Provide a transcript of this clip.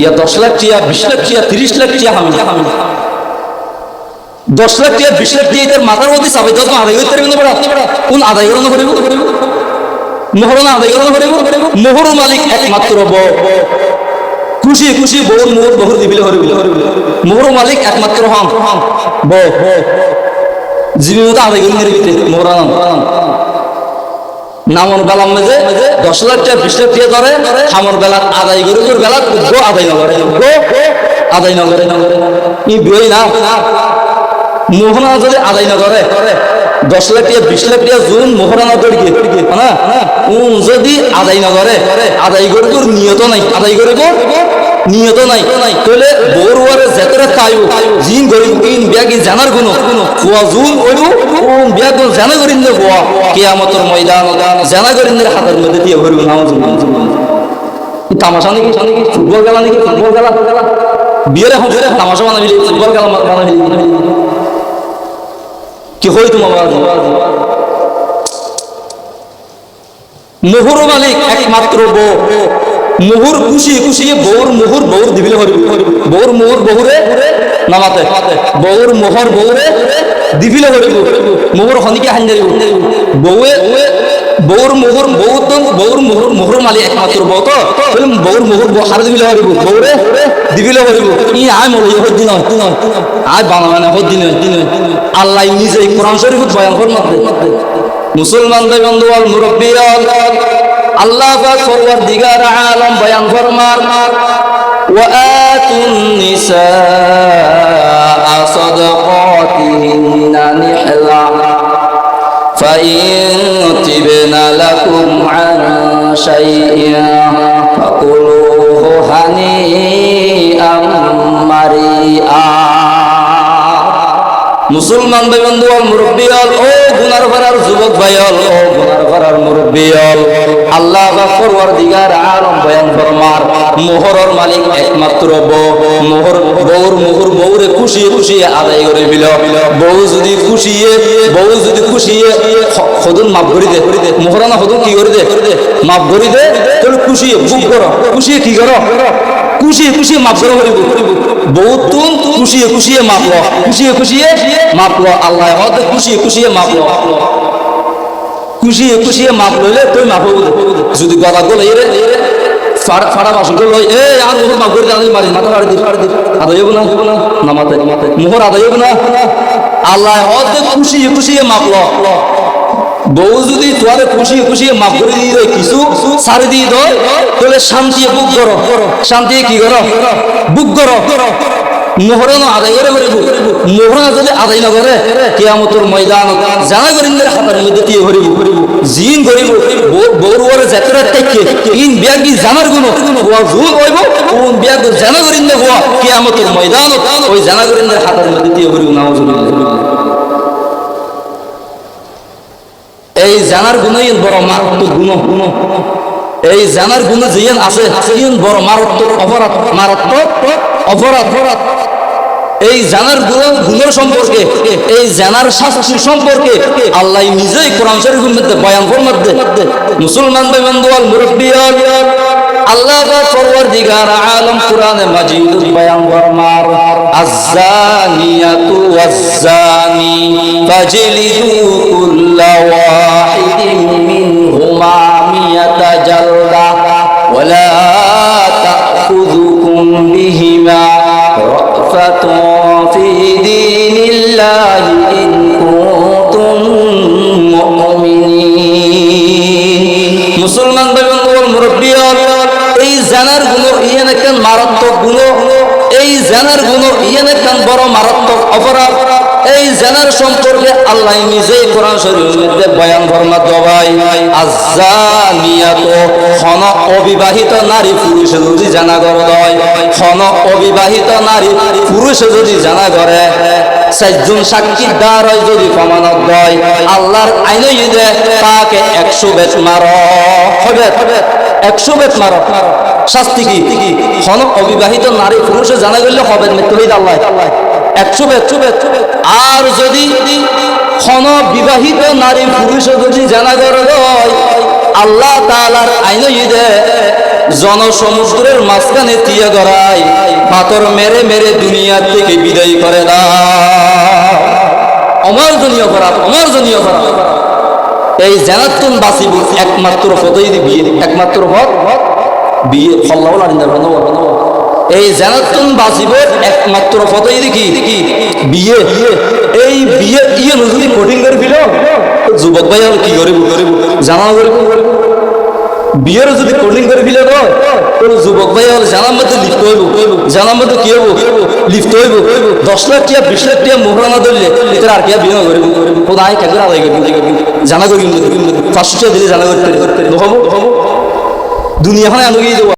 ইয়া দশ লাখ টিয়া, বিশ লাখ টিয়া, তিরিশ লাখ টিয়া হামি হামি দশ লাখ টিয়া, বিশ লাখ টিয়া মাথার মধ্যে চাবে দশ আদায় করতে পারবেন কোন আদায় করানো করিব মোহরনা আদায় করানো করিব মোহর মালিক একমাত্র খুশি খুশি বহুর মোহর বহুর দিবিলে হরিব। মোহর মালিক একমাত্র হন ব জীবিত আদায় করি মোহরানাম নামন বেলার মেজে দশ লাখ টাকা বিশ লাখ টাকা ধরে, খামর বেলার আদায় করে তোর বেলা গো আদায় না করে আদায় না করে ই বই না। মোহনা যদি আদায় না করে, দশ লাখ টাকা বিশ লাখ টাকা জুন মোহনা না গিয়ে না উন যদি আদায় না করে, আদায় করে নিয়ত নাই, আদায় করে তোর নিয়ত নাই। তাহলে বড়ুয়ারে যেতরে তাইও, জিন গরিব ইন ব্যাগি জানার গুণ। কুয়া জুন ওইবো কোন ব্যাগ জানা করিন দে গোয়া কিয়ামতের ময়দান, জানা করিন দে হাতের মধ্যে দিয়ে নামাজ তামাশা নাকি? ফুটবল খেলা নাকি? ফুটবল খেলা। বিয়ের এখন তামাশা বানাবি, ফুটবল খেলা বানাবি। কি হই তোমার মোহর মালিক একমাত্র বউ। মোহর খুশি খুশি, বউর মোহর, বউর দিবিলে হরিবি বউর মোহর বহুরে নামাতে। বউর মোহর বউরে দিবিলে হরিব। মোহর হনিকে হান যাইব বউয়ে, বউর মোহর, বউ তো, বউর মোহর মোহর মালিক একমাত্র বউ তো। বলে বউর মোহর বউ হার দিবিলে হরিব। বউরে দিবিলে হরিব। ই, আয় মরে হদ্দি নয় আয় বাংলা না হদ্দি নয় আল্লাহ নিজে কোরআন শরীফ বয়ান ফরমাতে। মুসলমান ভাই বন্ধু মুরব্বী আল্লাহ পাক পরওয়ারদিগার আলম বয়ান ফরমান وآتوا النساء صدقاتهن نحلة فإن تبن لكم عن شيء فكلوه هنيئا مريئا মুসলমান ভাই বন্ধু অল মুরব্বী অল ও গুনার ভরার যুবক ভাই অল ও গুনার ভরার মুরব্বী অল আল্লাহ ফরওয়ার দিগার আলম বয়ান ফরমার, মোহরর মালিক একমাত্র বউ। মোহর বউর মোহর বউরে খুশি খুশি আদায় করে বিল বউ যদি খুশিয়ে, বউ যদি খুশিয়ে হদুন মাফ করে দে। মোহরানা হদুন কি করে দে? মাফ করে দে, তাহলে খুশি বুক করো খুশি কি করো খুশি খুশি মাফ করে করিব বহুত তুম খুশিয়ে খুশিয়ে মাপলো খুশিয়ে খুশিয়ে মাপলো আল্লাহ হদ খুশিয়ে খুশিয়ে মাপলো খুশিয়ে খুশিয়ে মাপ লইলে তুই মাপ যদি গলা গলে রে এ মাপ মাথা দি দি। মাপলো বউ যদি তোয়ারে খুশি খুশি মাফ কিছু সারি দিয়ে দাও তাহলে শান্তি বুক করো শান্তি কি করো বুক করো মোহরা না আদায় করে করে যদি আদায় না করে। কেয়ামতর ময়দান, জানা করিন্দের হাতের মধ্যে দিয়ে ভরিব জিন ভরিব বউরে যাত্রা থেকে ইন ব্যাগি জানার গুণ ওয়া জুল হইব কোন ব্যাগ জানা করিন্দে হওয়া কেয়ামতর ময়দান, ওই জানা হাতের মধ্যে দিয়ে ভরিব নাউজুবিল্লাহ এই জানার গুণই বড় মারাত্মক গুণ গুণ। এই জানার গুণ যিন আছে বড় মারাত্মক অপরাধ মারাত্মক অপরাধ অপরাধ। এই জানার গুণের সম্পর্কে, এই জানার শাস্তি সম্পর্কে আল্লাহ নিজেই কোরআন শরীফের মধ্যে বয়ান ফরমাতে মুসলমান ভাই বন্ধু আল মুরব্বী, আল্লাহ পরওয়ারদিগার আলম কোরআনে মাজিদ বয়ান ফরমার আয-যানিয়াতু ফাজলিদু কুল্লা ওয়াহিদিন মিনহুমা মিয়াতা জালদা, ওয়ালা তা'খুযুকুম বিহিমা। জানার গুণ ইয়েন একখান মারাত্মক গুণ এই জানার গুণ ইয়েন একখান বড় মারাত্মক অপরাধ। এই জানার সম্পর্কে আল্লাহ নিজেই কোরআন শরীফের বয়ান ফরমা দবাই আজানিয়াত খন অবিবাহিত নারী পুরুষে যদি জানা দয় খন অবিবাহিত নারী পুরুষে যদি জানা করে, চারজন সাক্ষী দ্বার যদি প্রমাণত দয়, আল্লাহর আইন তাকে একশো বেচ মার, হবে একশো বেচ মার। শাস্তি কি? হন অবিবাহিত নারী পুরুষে জানা গেলে হবে মৃত্যু আল্লাহ। একশো বেচ আর যদি হন বিবাহিত নারী পুরুষে যদি জানা দয় আল্লাহ তালার আইন ইদে জনসমুদ্রের মাঝখানে তিয়া গড়াই পাথর মেরে মেরে দুনিয়া থেকে বিদায় করে দাও। অমার্জনীয় অপরাধ অমার্জনীয় অপরাধ। এই জানাতুন বাসিব একমাত্র ফতই বিয়ে একমাত্র পথ বিয়ে ফল্লাও না এই জানাতুন বাসিব একমাত্র ফতই দেখি। বিয়ে, এই বিয়ে ইয়ে যদি কঠিন করে দিল। যুবক ভাই আর কি করিব করিব জানা করিব বিয়ের যদি কঠিন করে দিলে তো তোর যুবক ভাই আর জানার মধ্যে লিপ্ত হইব। জানার মধ্যে কি হইব? লিপ্ত হইব। দশ লাখ টিয়া, বিশ লাখ টিয়া মোহরা না ধরলে এটার আর কিয়া বিয়ে করিব? কোথায় কেন আদায় করবি? জানা করি পাঁচশো টাকা দিলে জানা করতে। হব দুনিয়া খানে আনুগিয়ে দেবো